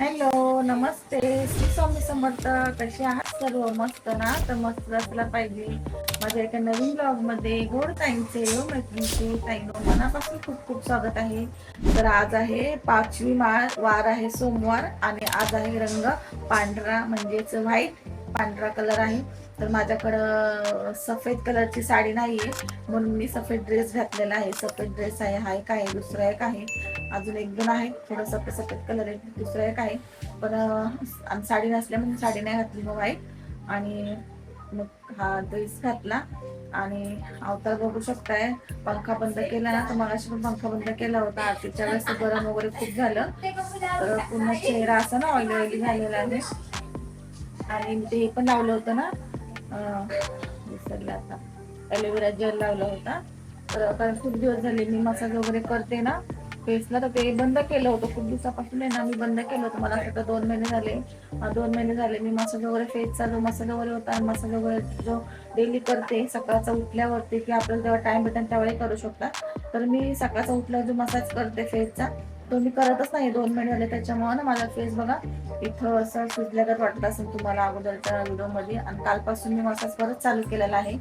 Hello नमस्ते. श्री स्वामी समर्थ कसे आहात सर्व? मस्त ना? तर मस्त असला पाहिजे. माझ्या एका नवीन ब्लॉगमध्ये गोड ताईंचे मैत्रिणीचे ताईनो मनापासून खूप खूप स्वागत आहे. तर आज आहे पाचवी माळ वार आहे सोमवार आणि आज आहे रंग पांढरा म्हणजेच व्हाईट. पांढरा कलर आहे. तर माझ्याकडं सफेद कलरची साडी नाही आहे म्हणून मी सफेद ड्रेस घातलेला आहे. सफेद ड्रेस आहे हा एक आहे दुसरा एक आहे. अजून एक दोन आहे थोडं सफेद सफेद कलर आहे दुसरा एक आहे. पण साडी आणि साडी नसल्यामुळे साडी नाही घातली मग व्हाईट आणि मग हा ड्रेस घातला. आणि अवतार बघू शकताय. पंखा बंद केला ना तर मगाशी पण पंखा बंद केला होता. आरतीच्या वेळेस गरम वगैरे खूप झालं. तर पूर्ण चेहरा असा ना ऑइली ऑइली झालेला आहे. आणि ते हे पण लावलं होतं ना. विसरलं आता. ॲलोवेरा जेल लावला होता. तर कारण खूप दिवस झाले मी मसाज वगैरे करते ना. फेसला तर ते बंद केलं होतं. खूप दिवसापासून आहे ना मी बंद केलं होतं. मला असं दोन महिने झाले. दोन महिने झाले मी मसाज वगैरे फेसचा जो मसाज वगैरे होता. मसाज वगैरे जो डेली करते सकाळचा उठल्यावरती की आपल्याला जेव्हा टाइम भेटेल त्यावेळी करू शकता. तर मी सकाळचा उठल्यावर जो मसाज करते फेसचा तो मी करतच नाही दोन महिने झाले त्याच्यामुळे ना माझा फेस बघा इथं असं सुजल्यागत वाटत असेल तुम्हाला अगोदरच्या व्हिडिओमध्ये. आणि कालपासून मी मसाज परत चालू केलेला आहे.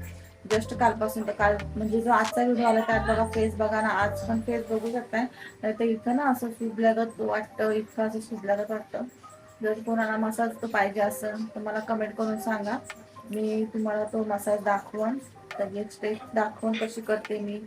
जस्ट कालपासून तर काल म्हणजे जो आजचा व्हिडिओ आला त्यात बघा फेस बघा ना आज पण फेस बघू शकताय. नाही तर इथं ना असं सुजल्यागत वाटतं इतकं असं सुजल्यागत वाटतं. जर कोणाला मसाज पाहिजे असेल तर मला कमेंट करून सांगा. मी तुम्हाला तो मसाज दाखवून त्याची स्टेप दाखवून कशी करते मी.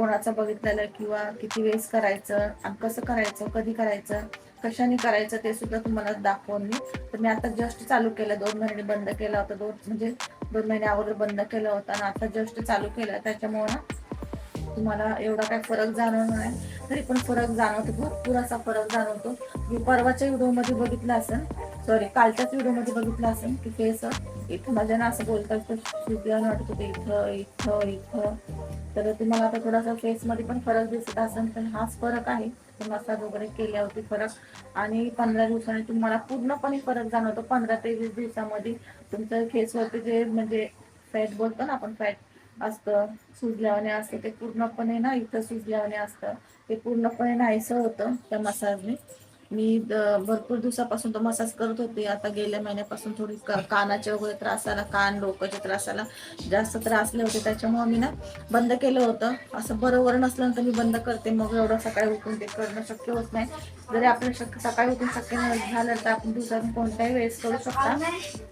कोणाचं बघितलेलं किंवा किती वेळेस करायचं आणि कसं करायचं कधी करायचं कशाने करायचं ते सुद्धा तुम्हाला दाखवून मी. तर मी आता जस्ट चालू केलं. दोन महिने बंद केला होता. दोन म्हणजे दोन महिने अगोदर बंद केलं होतं आणि आता जस्ट चालू केलं. त्याच्यामुळं ना तुम्हाला एवढा काय फरक जाणवणार नाही. तरी पण फरक जाणवतो. भरपूर असा फरक जाणवतो. मी परवाच्या व्हिडिओमध्ये बघितलं असेल. सॉरी कालच्याच व्हिडिओमध्ये बघितलं असेल की फेस इथं माझ्या ना असं बोलतात सुजल्यानं वाटत होते इथं इथं इथं. तर तुम्हाला आता थोडासा फेसमध्ये पण फरक दिसत असेल पण हाच फरक आहे. मसाज वगैरे केल्यावरती फरक. आणि पंधरा दिवसांनी तुम्हाला पूर्णपणे फरक जाणवतो. पंधरा ते वीस दिवसामध्ये तुमचं फेसवरती जे म्हणजे फॅट बोलतो ना आपण फॅट असतं सुजल्यावाने असतं ते पूर्णपणे ना इथं सुजल्यावाने असतं. ते पूर्णपणे नाहीसं होतं त्या मसाजने मी भरपूर दिवसापासून तो मसाज करत होते. आता गेल्या महिन्यापासून थोडी कानाच्या कानाचे वगैरे त्रास आला कान डोक्याच्या त्रास आला जास्त त्रासले होते. त्याच्यामुळे मी ना बंद केलं होतं. असं बरोबर नसलं तर मी बंद करते. मग एवढं सकाळी उठून ते करणं शक्य होत नाही. जरी आपलं शक्य सकाळी उठून शक्य नाही झालं तर आपण दिवसातून कोणत्याही वेळेस करू शकता.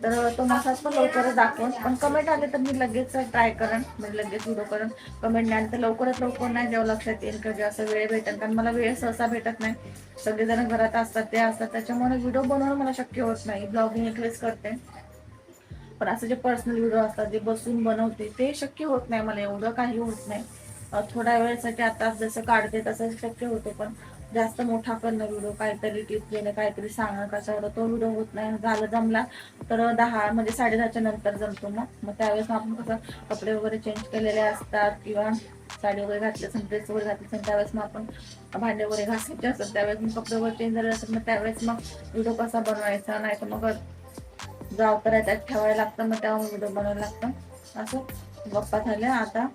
तर तो मसाज पण लवकरच दाखवून पण कमेंट आले तर मी लगेच ट्राय करेन म्हणजे लगेच व्हिडिओ करेन. कमेंट नाही आले तर लवकरात लवकर नाही जेव्हा लक्षात येईल किंवा जेव्हा असं वेळ भेटेल कारण मला वेळ सहसा भेटत नाही. सगळेजण घरात असतात ते असतात त्याच्यामुळे व्हिडिओ बनवणं मला शक्य होत नाही. ब्लॉगिंग एकलेच करते. पण असं जे पर्सनल व्हिडिओ असतात जे बसून बनवते ते शक्य होत नाही मला एवढं काही होत नाही. थोड्या वेळेसाठी आता जसं काढते तसं शक्य होतं पण जास्त मोठा करणं व्हिडिओ काहीतरी टिप देणं काहीतरी सांगणं कशावर तो व्हिडिओ होत नाही. झालं जमला तर दहा म्हणजे साडे दहाच्या नंतर जमतो मग. मग त्यावेळेस आपण कसं कपडे वगैरे चेंज केलेले असतात किंवा साडी वगैरे घातली असेल ड्रेस वगैरे घातले असेल त्यावेळेस मग आपण भांडे वगैरे घासायचे असतात. त्यावेळेस मग कपडे वगैरे चेंज झाले असतात मग त्यावेळेस मग व्हिडिओ कसा बनवायचा? नाही तर मग जाव करायचा ठेवायला लागतं मग तेव्हा व्हिडिओ बनवायला लागतं. असं गप्पा झाल्या. आता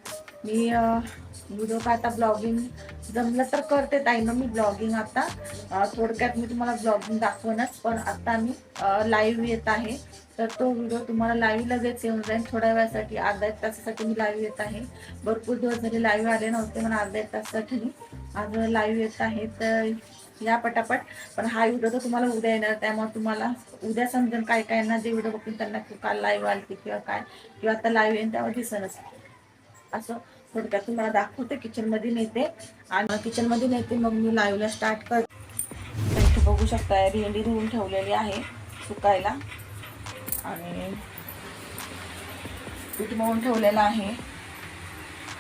मी व्हिडिओ काय आता ब्लॉगिंग जमलं तर करते ताईनं मी ब्लॉगिंग आता थोडक्यात मी तुम्हाला ब्लॉगिंग दाखवणच पण आता मी लाईव्ह येत आहे. तर तो व्हिडिओ तुम्हाला लाईव्ह लगेच येऊन जाईल. थोड्या वेळासाठी अर्धा एक तासासाठी मी लाईव्ह येत आहे. भरपूर दिवस झाले लाईव्ह आले नव्हते म्हणून अर्धा एक तासासाठी मी आज लाईव्ह येत आहे. तर या पटापट. पण हा व्हिडिओ तर तुम्हाला उद्या येणार. त्यामुळे तुम्हाला उद्या समजेल काय काय ना जे व्हिडिओ बघून त्यांना की काल लाईव्ह आलते किंवा काय. किंवा आता लाईव्ह येईन त्यावर दिसणच असं. थोडक्यात तुम्हाला दाखवते किचनमध्ये नेते. आणि किचनमध्ये नेते मग मी लाईव्हला स्टार्ट कर इथे बघू शकता भेंडी धुवून ठेवलेली आहे सुकायला. आणि पीठ मळून ठेवलेला आहे.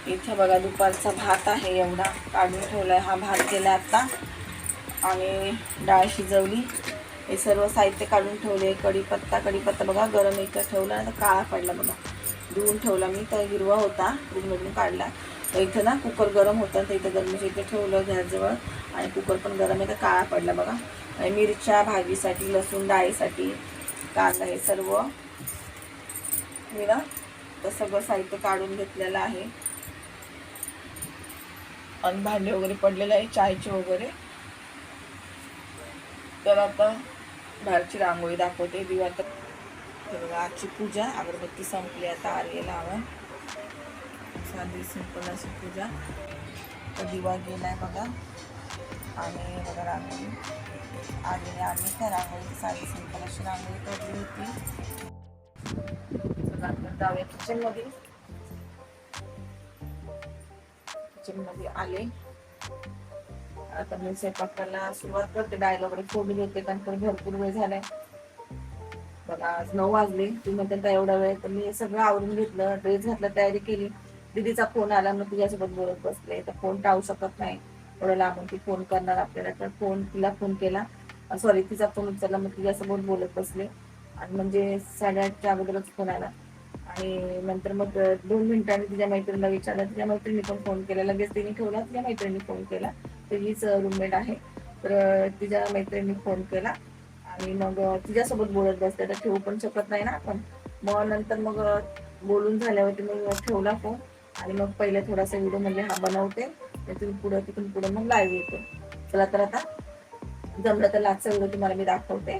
इथे बघा दुपारचा भात आहे एवढा. काढून ठेवला हा भात केला आता. आणि डाळ शिजवली. हे सर्व साहित्य काढून ठेवले. कढीपत्ता कढीपत्ता बघा गरम इथं ठेवला तर काळा पडला बघा. धुवून ठेवला मी तर हिरवा होता फ्रीजमधून काढला. तर इथं ना कुकर गरम होता तर इथं गरमीच्या इथे ठेवलं गॅसजवळ आणि कुकर पण गरम आहे तर काळा पडला बघा. आणि मिरच्या भाजीसाठी लसूण डाळीसाठी कांदा हे सर्व मी ना तर सगळं साहित्य काढून घेतलेलं आहे. आणि भांडे वगैरे पडलेलं आहे चायचे वगैरे. तर आता बाहेरची रांगोळी दाखवते दिवा तर हे बघा आजची पूजा अगरबत्ती संपली आता आर्य लावा साधी सिंपल अशी पूजा. तर दिवा गेलाय बघा. आणि बघा रांगोळी. आलेली आम्ही त्या रांगोळी साधी सिंपल अशी रांगोळी काढली होती. आपण जाऊया किचनमध्ये किचनमध्ये आले. आता मी स्वयंपाकाला सुरुवात करते. डायलॉग वगैरे फोडून घेते कारण भरपूर वेळ झालाय. बघा आज नऊ वाजले. तुम्ही म्हणते एवढा वेळ तर मी सगळं आवरून घेतलं ड्रेस घातला तयारी केली. दीदीचा फोन आला मग तुझ्यासोबत बोलत बसले. तर फोन टाळू शकत नाही. एवढं लांबून ती फोन करणार आपल्याला. तर फोन तिला फोन केला. सॉरी तिचा फोन उचलला मग तिच्यासोबत बोलत बसले. आणि म्हणजे साडेआठच्या अगोदरच फोन आला. आणि नंतर मग दोन मिनिटांनी तिच्या मैत्रिणीला विचारलं. तिच्या मैत्रिणी पण फोन केला. लगेच तिने ठेवला. तिच्या मैत्रिणी फोन केला. तर हीच रूममेट आहे. तर तिच्या मैत्रिणी फोन केला. आणि मग तिच्यासोबत बोलत बसते तर ठेवू पण शकत नाही ना आपण. मग नंतर मग बोलून झाल्यावरती मग ठेवला फोन आणि मग पहिले थोडासा व्हिडिओ म्हणजे हा बनवते. त्यातून पुढं तिथून पुढं मग लाईव्ह येते. चला तर आता जमलं तर लागचा व्हिडिओ तुम्हाला मी दाखवते.